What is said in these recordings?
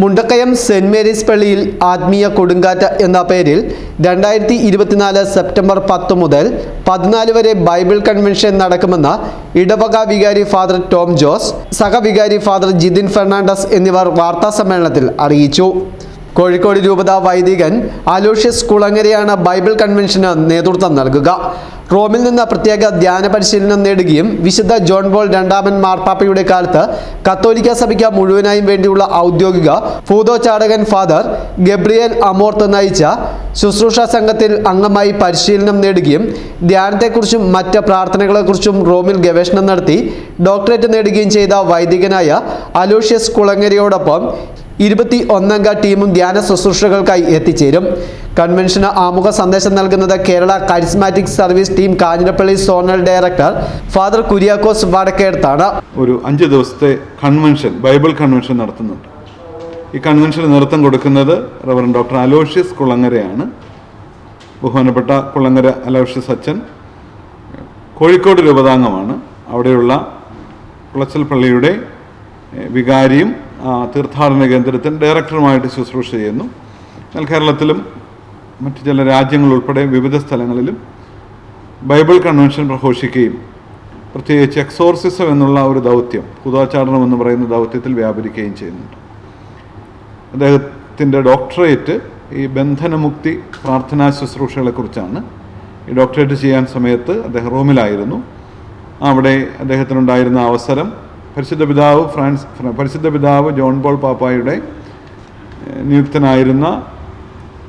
Mundakayam saint Mary's പള്ളിയിൽ ആത്മീയ കൊടുങ്കാറ്റ് എന്ന പേരിൽ രണ്ടായിരത്തി ഇരുപത്തിനാല് സെപ്റ്റംബർ പത്ത് മുതൽ പതിനാല് വരെ ബൈബിൾ കൺവെൻഷൻ നടക്കുമെന്ന് ഇടവക വികാരി ഫാദർ ടോം ജോസ് സഹവികാരി ഫാദർ ജിതിൻ ഫെർണാണ്ടസ് എന്നിവർ വാർത്താസമ്മേളനത്തിൽ അറിയിച്ചു. കോഴിക്കോട് രൂപത വൈദികൻ അലോഷ്യസ് കുളങ്ങരയാണ് ബൈബിൾ കൺവെൻഷന് നേതൃത്വം നൽകുക. റോമിൽ നിന്ന് പ്രത്യേക ധ്യാന പരിശീലനം നേടുകയും വിശുദ്ധ ജോൺ ബോൾ രണ്ടാമൻ മാർപ്പാപ്പയുടെ കാലത്ത് കത്തോലിക്ക സഭയ്ക്ക് മുഴുവനായും വേണ്ടിയുള്ള ഔദ്യോഗിക ഭൂതോച്ചാടകൻ ഫാദർ ഗബ്രിയേൽ അമോർത്ത് നയിച്ച ശുശ്രൂഷ സംഘത്തിൽ അംഗമായി പരിശീലനം നേടുകയും ധ്യാനത്തെക്കുറിച്ചും മറ്റ് പ്രാർത്ഥനകളെക്കുറിച്ചും റോമിൽ ഗവേഷണം നടത്തി ഡോക്ടറേറ്റ് നേടുകയും ചെയ്ത വൈദികനായ അലോഷ്യസ് കുളങ്ങരയോടൊപ്പം ഇരുപത്തി ഒന്നംഗ ടീമും ധ്യാന ശുശ്രൂഷകൾക്കായി എത്തിച്ചേരും. കൺവെൻഷന് ആമുഖ സന്ദേശം നൽകുന്നത് Kerala charismatic service team Kanjirappally zonal director father Kuriakose വടക്കേടത്താണ് ഒരു അഞ്ച് ദിവസത്തെ കൺവെൻഷൻ ബൈബിൾ കൺവെൻഷൻ നടത്തുന്നുണ്ട്. ഈ കൺവെൻഷന് നേതൃത്വം കൊടുക്കുന്നത് റവറൻ ഡോക്ടർ അലോഷ്യസ് കുളങ്ങരയാണ്. ബഹുമാനപ്പെട്ട കുളങ്ങര അലോഷ്യസ് അച്ഛൻ കോഴിക്കോട് രൂപതാംഗമാണ്. അവിടെയുള്ള കുളച്ചൽ പള്ളിയുടെ വികാരിയും തീർത്ഥാടന കേന്ദ്രത്തിൽ ഡയറക്ടറുമായിട്ട് ശുശ്രൂഷ ചെയ്യുന്നു. എന്നാൽ കേരളത്തിലും മറ്റു ചില രാജ്യങ്ങളുൾപ്പെടെ വിവിധ സ്ഥലങ്ങളിലും ബൈബിൾ കൺവെൻഷൻ പ്രഘോഷിക്കുകയും പ്രത്യേകിച്ച് എക്സോർസിസം എന്നുള്ള ഒരു ദൗത്യം പുതാചാരണം എന്ന് പറയുന്ന ദൗത്യത്തിൽ വ്യാപരിക്കുകയും ചെയ്യുന്നുണ്ട്. അദ്ദേഹത്തിന്റെ ഡോക്ടറേറ്റ് ഈ ബന്ധനമുക്തി പ്രാർത്ഥനാ ശുശ്രൂഷകളെക്കുറിച്ചാണ് ഈ ഡോക്ടറേറ്റ് ചെയ്യാൻ സമയത്ത് അദ്ദേഹം റോമിലായിരുന്നു. അവിടെ അദ്ദേഹത്തിനുണ്ടായിരുന്ന അവസരം പരിശുദ്ധ പിതാവ് ഫ്രാൻസ് ഫ്ര- പരിശുദ്ധ പിതാവ് ജോൺ പോൾ പാപ്പായുടെ നിയുക്തനായിരുന്ന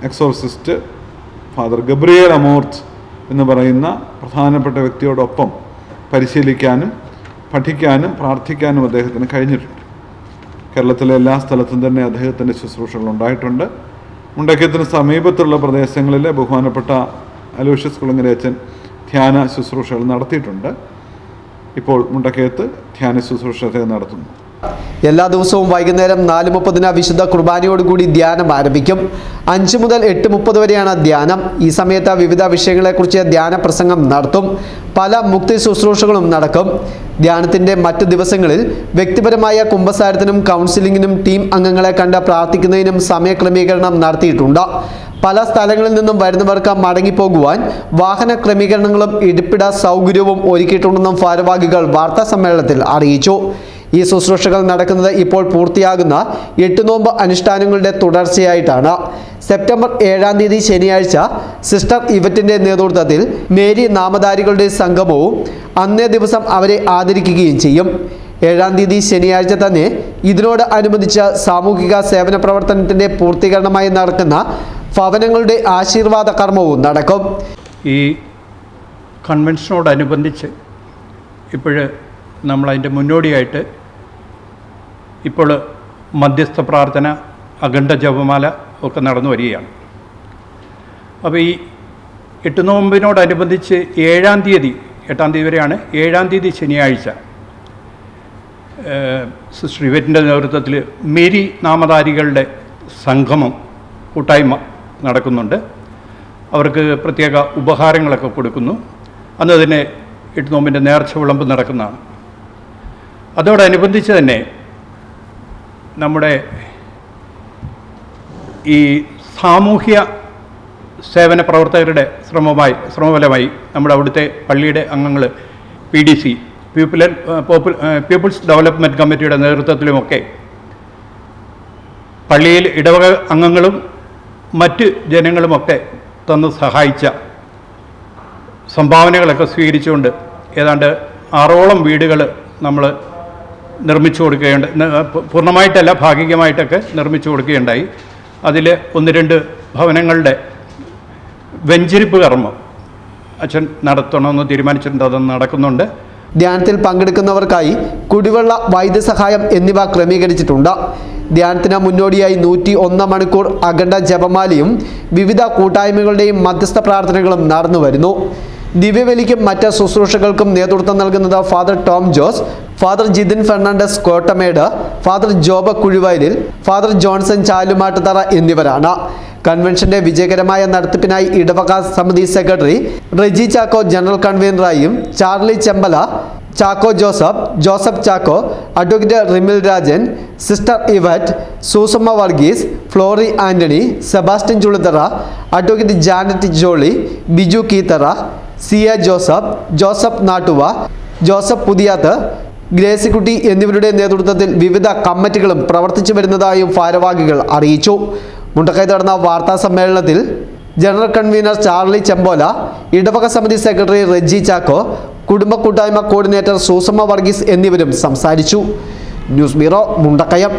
എക്സോർസിസ്റ്റ് ഫാദർ ഗബ്രിയേൽ അമോർത്ത് എന്ന് പറയുന്ന പ്രധാനപ്പെട്ട വ്യക്തിയോടൊപ്പം പരിശീലിക്കാനും പഠിക്കാനും പ്രാർത്ഥിക്കാനും അദ്ദേഹത്തിന് കഴിഞ്ഞിട്ടുണ്ട്. കേരളത്തിലെ എല്ലാ സ്ഥലത്തും തന്നെ അദ്ദേഹത്തിന്റെ ശുശ്രൂഷകൾ ഉണ്ടായിട്ടുണ്ട്. മുണ്ടക്കയത്തിന് സമീപത്തുള്ള പ്രദേശങ്ങളിലെ ബഹുമാനപ്പെട്ട അലോഷ്യസ് കുളങ്ങരേച്ചൻ ധ്യാന ശുശ്രൂഷകൾ നടത്തിയിട്ടുണ്ട്. ഇപ്പോൾ മുണ്ടക്കയത്ത് ധ്യാന ശുശ്രൂഷ നടത്തുന്നു. എല്ലാ ദിവസവും വൈകുന്നേരം നാല് മുപ്പതിന് വിശുദ്ധ കുർബാനയോടുകൂടി ധ്യാനം ആരംഭിക്കും. അഞ്ച് മുതൽ എട്ട് മുപ്പത് വരെയാണ് ധ്യാനം. ഈ സമയത്ത് വിവിധ വിഷയങ്ങളെക്കുറിച്ച് ധ്യാന പ്രസംഗം നടത്തും. പല മുക്തി ശുശ്രൂഷകളും നടക്കും. ധ്യാനത്തിന്റെ മറ്റ് ദിവസങ്ങളിൽ വ്യക്തിപരമായ കുംഭസാരത്തിനും കൗൺസിലിങ്ങിനും ടീം അംഗങ്ങളെ കണ്ട് പ്രാർത്ഥിക്കുന്നതിനും സമയക്രമീകരണം നടത്തിയിട്ടുണ്ട്. പല സ്ഥലങ്ങളിൽ നിന്നും വരുന്നവർക്ക് മടങ്ങിപ്പോകുവാൻ വാഹന ക്രമീകരണങ്ങളും ഇരിപ്പിട സൗകര്യവും ഒരുക്കിയിട്ടുണ്ടെന്നും ഭാരവാഹികൾ വാർത്താ സമ്മേളനത്തിൽ അറിയിച്ചു. ഈ ശുശ്രൂഷകൾ നടക്കുന്നത് ഇപ്പോൾ പൂർത്തിയാകുന്ന എട്ട് നോമ്പ് അനുഷ്ഠാനങ്ങളുടെ തുടർച്ചയായിട്ടാണ്. സെപ്റ്റംബർ ഏഴാം തീയതി ശനിയാഴ്ച സിസ്റ്റർ ഇവറ്റിന്റെ നേതൃത്വത്തിൽ മേരി നാമധാരികളുടെ സംഗമവും അന്നേ ദിവസം അവരെ ആദരിക്കുകയും ചെയ്യും. ഏഴാം തീയതി ശനിയാഴ്ച തന്നെ ഇതിനോട് അനുബന്ധിച്ച് സാമൂഹിക സേവന പ്രവർത്തനത്തിന്റെ പൂർത്തീകരണമായി നടക്കുന്ന ഭവനങ്ങളുടെ ആശീർവാദ കർമ്മവും നടക്കും. ഈ കൺവെൻഷനോടനുബന്ധിച്ച് ഇപ്പോൾ നമ്മളതിന്റെ മുന്നോടിയായിട്ട് ഇപ്പോൾ മധ്യസ്ഥ പ്രാർത്ഥന അഖണ്ഡ ജപമാല ഒക്കെ നടന്നു വരികയാണ്. അപ്പോൾ ഈ എട്ട് നോമ്പിനോടനുബന്ധിച്ച് ഏഴാം തീയതി എട്ടാം തീയതി വരെയാണ് ഏഴാം തീയതി ശനിയാഴ്ച സിസ്റ്റർ ഇവറ്റിന്റെ നേതൃത്വത്തിൽ മേരി നാമധാരികളുടെ സംഗമം കൂട്ടായ്മ നടക്കുന്നുണ്ട്. അവർക്ക് പ്രത്യേക ഉപഹാരങ്ങളൊക്കെ കൊടുക്കുന്നു. അന്ന് തന്നെ എട്ട് നോമ്പിന്റെ നേർച്ച വിളമ്പ് നടക്കുന്നതാണ്. അതോടനുബന്ധിച്ച് തന്നെ നമ്മുടെ ഈ സാമൂഹ്യ സേവന പ്രവർത്തകരുടെ ശ്രമമായി ശ്രമഫലമായി നമ്മുടെ അവിടുത്തെ പള്ളിയുടെ അംഗങ്ങൾ P D C people പോപ്പുൽ people's development കമ്മിറ്റിയുടെ നേതൃത്വത്തിലുമൊക്കെ പള്ളിയിൽ ഇടവക അംഗങ്ങളും മറ്റ് ജനങ്ങളുമൊക്കെ തന്ന് സഹായിച്ച സംഭാവനകളൊക്കെ സ്വീകരിച്ചുകൊണ്ട് ഏതാണ്ട് ആറോളം വീടുകൾ നമ്മൾ നിർമ്മിച്ചു കൊടുക്കുകയുണ്ട് പൂർണമായിട്ടല്ല ഭാഗികമായിട്ടൊക്കെ നിർമ്മിച്ചു കൊടുക്കുകയുണ്ടായി. അതിൽ ഒന്ന് രണ്ട് ഭവനങ്ങളുടെ വെഞ്ചരിപ്പ് കർമ്മം. അച്ഛൻ നടത്തണമെന്ന് തീരുമാനിച്ചിട്ടുണ്ട് അത് നടക്കുന്നുണ്ട്. ധ്യാനത്തിൽ പങ്കെടുക്കുന്നവർക്കായി കുടിവെള്ള വൈദ്യസഹായം എന്നിവ ക്രമീകരിച്ചിട്ടുണ്ട്. ധ്യാനത്തിന് മുന്നോടിയായി നൂറ്റി ഒന്ന് മണിക്കൂർ അഖണ്ഡ ജപമാലയും വിവിധ കൂട്ടായ്മകളുടെയും മധ്യസ്ഥ പ്രാർത്ഥനകളും നടന്നു വരുന്നു ദിവ്യബലിക്കും മറ്റ് ശുശ്രൂഷകൾക്കും നേതൃത്വം നൽകുന്നത് father Tom Jose father Jithin Fernandes Kottamed father Joba Kuzhuvayalil father Johnson Chalumattuthara എന്നിവരാണ്. കൺവെൻഷന്റെ വിജയകരമായ നടത്തിപ്പിനായി ഇടവക സമിതി secretary Reji Chacko general കൺവീനറായും Charlie Chempala Chacko Joseph Joseph Chacko advocate Rimil Rajan sister Ivette Susamma Varghese Flory Antony Sebastian Chulithara advocate Janet Jolly Biju Keethara Siya Joseph Joseph Nattuva Joseph Puthiyath Gracykutty എന്നിവരുടെ നേതൃത്വത്തിൽ വിവിധ കമ്മിറ്റികളും പ്രവർത്തിച്ചു വരുന്നതായും ഭാരവാഹികൾ അറിയിച്ചു. മുണ്ടക്കൈ നടന്ന വാർത്താ സമ്മേളനത്തിൽ ജനറൽ കൺവീനർ ചാർലി ചെമ്പോല ഇടവക സമിതി സെക്രട്ടറി റെജി ചാക്കോ കുടുംബ കൂട്ടായ്മ കോർഡിനേറ്റർ സൂസമ്മ വർഗീസ് എന്നിവരും സംസാരിച്ചു. News bureau Mundakayam.